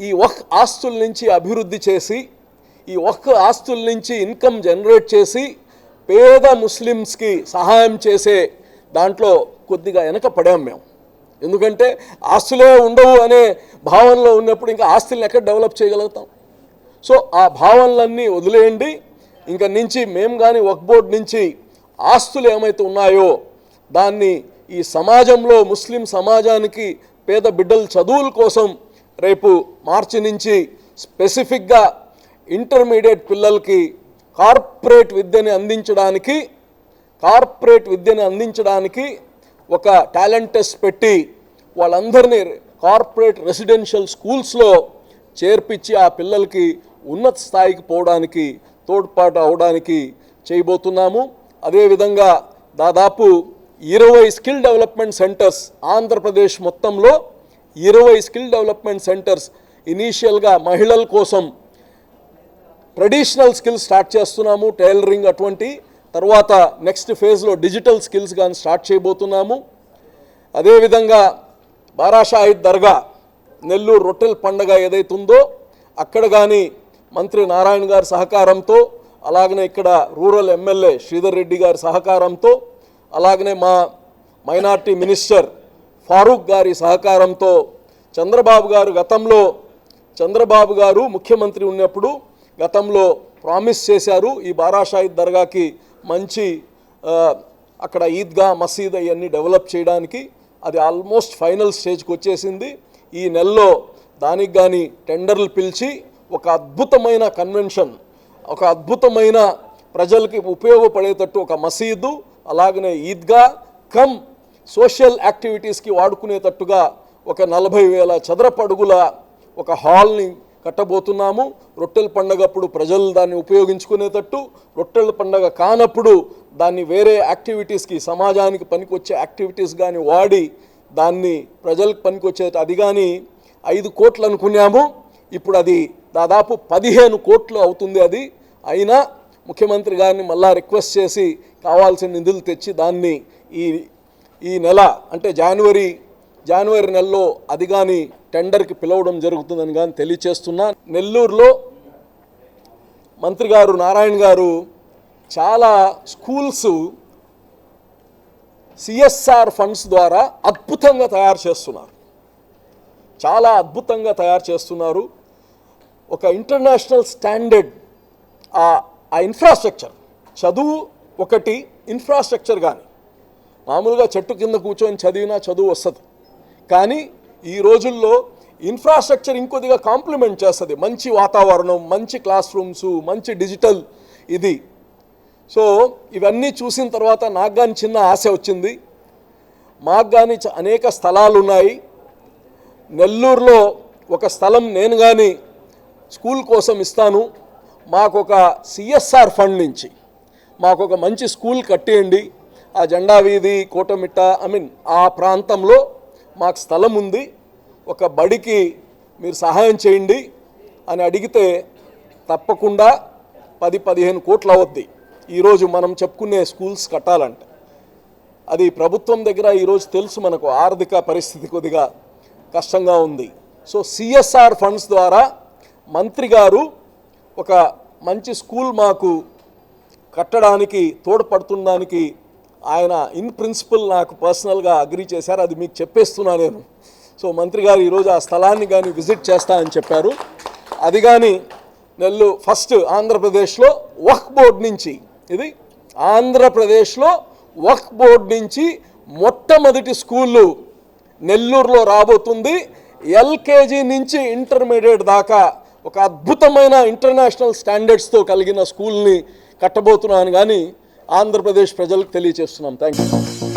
ఈ వక్ ఆస్తుల నుంచి అభివృద్ధి చేసి ఈ ఒక్క ఆస్తుల నుంచి ఇన్కమ్ జనరేట్ చేసి పేద ముస్లిమ్స్కి సహాయం చేసే దాంట్లో కొద్దిగా వెనక పడాం మేము. ఎందుకంటే ఆస్తులే ఉండవు అనే భావనలో ఉన్నప్పుడు ఇంకా ఆస్తుల్ని ఎక్కడ డెవలప్ చేయగలుగుతాం. సో ఆ భావనలన్నీ వదిలేయండి. ఇంక నుంచి మేము కానీ ఒక బోర్డు నుంచి ఆస్తులు ఏమైతే ఉన్నాయో దాన్ని ఈ సమాజంలో ముస్లిం సమాజానికి పేద బిడ్డల చదువుల కోసం రేపు మార్చి నుంచి స్పెసిఫిక్గా ఇంటర్మీడియట్ పిల్లలకి కార్పొరేట్ విద్యని అందించడానికి కార్పొరేట్ విద్యను అందించడానికి ఒక టాలెంట్ టెస్ట్ పెట్టి వాళ్ళందరినీ కార్పొరేట్ రెసిడెన్షియల్ స్కూల్స్లో చేర్పించి ఆ పిల్లలకి ఉన్నత స్థాయికి పోవడానికి తోడ్పాటు అవడానికి చేయబోతున్నాము. అదేవిధంగా దాదాపు ఇరవై స్కిల్ డెవలప్మెంట్ సెంటర్స్ ఆంధ్రప్రదేశ్ మొత్తంలో ఇరవై స్కిల్ డెవలప్మెంట్ సెంటర్స్ ఇనీషియల్గా మహిళల కోసం ట్రెడిషనల్ స్కిల్స్ స్టార్ట్ చేస్తున్నాము టైలరింగ్ అటువంటి. తర్వాత నెక్స్ట్ ఫేజ్లో డిజిటల్ స్కిల్స్ కానీ స్టార్ట్ చేయబోతున్నాము. అదేవిధంగా బారాషాహిద్ దర్గా నెల్లూరు రొట్టెల పండగ ఏదైతే ఉందో అక్కడ కానీ మంత్రి నారాయణ గారి సహకారంతో అలాగనే ఇక్కడ రూరల్ ఎమ్మెల్యే శ్రీధర్ రెడ్డి గారి సహకారంతో అలాగనే మా మైనార్టీ మినిస్టర్ ఫారూక్ గారి సహకారంతో చంద్రబాబు గారు గతంలో చంద్రబాబు గారు ముఖ్యమంత్రి ఉన్నప్పుడు గతంలో ప్రామిస్ చేశారు ఈ బారాషాహిద్ దర్గాకి మంచి అక్కడ ఈద్గా మసీద్ అవన్నీ డెవలప్ చేయడానికి. అది ఆల్మోస్ట్ ఫైనల్ స్టేజ్కి వచ్చేసింది. ఈ నెలలో దానికి కానీ టెండర్లు పిలిచి ఒక అద్భుతమైన కన్వెన్షన్ ఒక అద్భుతమైన ప్రజలకి ఉపయోగపడేటట్టు ఒక మసీదు అలాగనే ఈద్గా కమ్ సోషల్ యాక్టివిటీస్కి వాడుకునేటట్టుగా ఒక నలభై వేల చదరపు అడుగుల ఒక హాల్ని కట్టబోతున్నాము. రొట్టెల పండగప్పుడు ప్రజలు దాన్ని ఉపయోగించుకునేటట్టు రొట్టెల పండగ కానప్పుడు దాన్ని వేరే యాక్టివిటీస్కి సమాజానికి పనికొచ్చే యాక్టివిటీస్ కానీ వాడి దాన్ని ప్రజలకు పనికొచ్చే అది కానీ ఐదు కోట్లు అనుకున్నాము. ఇప్పుడు అది దాదాపు పదిహేను కోట్లు అవుతుంది అది. అయినా ముఖ్యమంత్రి గారిని మళ్ళా రిక్వెస్ట్ చేసి కావాల్సిన నిధులు తెచ్చి దాన్ని ఈ ఈ నెల అంటే జనవరి జనవరి నెలలో అది కానీ టెండర్కి పిలవడం జరుగుతుందని కానీ తెలియచేస్తున్నా. నెల్లూరులో మంత్రి గారు నారాయణ గారు చాలా స్కూల్స్ సిఎస్ఆర్ ఫండ్స్ ద్వారా అద్భుతంగా తయారు చేస్తున్నారు. చాలా అద్భుతంగా తయారు చేస్తున్నారు. ఒక ఇంటర్నేషనల్ స్టాండర్డ్ ఆ ఆ ఇన్ఫ్రాస్ట్రక్చర్ చదువు ఒకటి ఇన్ఫ్రాస్ట్రక్చర్ కానీ మామూలుగా చెట్టు కింద కూర్చొని చదివినా చదువు వస్తుంది. కానీ ఈ రోజుల్లో ఇన్ఫ్రాస్ట్రక్చర్ ఇంకొద్దిగా కాంప్లిమెంట్ చేస్తుంది. మంచి వాతావరణం మంచి క్లాస్ రూమ్స్ మంచి డిజిటల్ ఇది. సో ఇవన్నీ చూసిన తర్వాత నాకు కానీ చిన్న ఆశ వచ్చింది. మాకు కానీ అనేక స్థలాలు ఉన్నాయి నెల్లూరులో ఒక స్థలం నేను కానీ స్కూల్ కోసం ఇస్తాను. మాకు ఒక సిఎస్ఆర్ ఫండ్ నుంచి. మాకు ఒక మంచి స్కూల్ కట్టేయండి. ఆ జెండా వీధి కోటమిట్ట ఐ మీన్ ఆ ప్రాంతంలో మాకు స్థలం ఉంది. ఒక బడికి మీరు సహాయం చేయండి అని అడిగితే తప్పకుండా పది పదిహేను కోట్లు అవద్ది. ఈరోజు మనం చెప్పుకునే స్కూల్స్ కట్టాలంటే. అది ప్రభుత్వం దగ్గర ఈరోజు తెలుసు మనకు ఆర్థిక పరిస్థితి కొద్దిగా కష్టంగా ఉంది. సో సిఎస్ఆర్ ఫండ్స్ ద్వారా మంత్రి గారు ఒక మంచి స్కూల్ మాకు కట్టడానికి తోడ్పడుతుండడానికి ఆయన ఇన్ ప్రిన్సిపల్ నాకు పర్సనల్గా అగ్రీ చేశారు అది మీకు చెప్పేస్తున్నా నేను. సో మంత్రి గారు ఈరోజు ఆ స్థలాన్ని కానీ విజిట్ చేస్తా అని చెప్పారు. అది కానీ నెల్లు ఫస్ట్ ఆంధ్రప్రదేశ్లో వక్ బోర్డ్ నుంచి ఇది ఆంధ్రప్రదేశ్లో వక్ బోర్డ్ నుంచి మొట్టమొదటి స్కూళ్ళు నెల్లూరులో రాబోతుంది. ఎల్కేజీ నుంచి ఇంటర్మీడియట్ దాకా ఒక అద్భుతమైన ఇంటర్నేషనల్ స్టాండర్డ్స్తో కలిగిన స్కూల్ని కట్టబోతున్నాను. కానీ ఆంధ్రప్రదేశ్ ప్రజలకు తెలియజేస్తున్నాం థ్యాంక్ యూ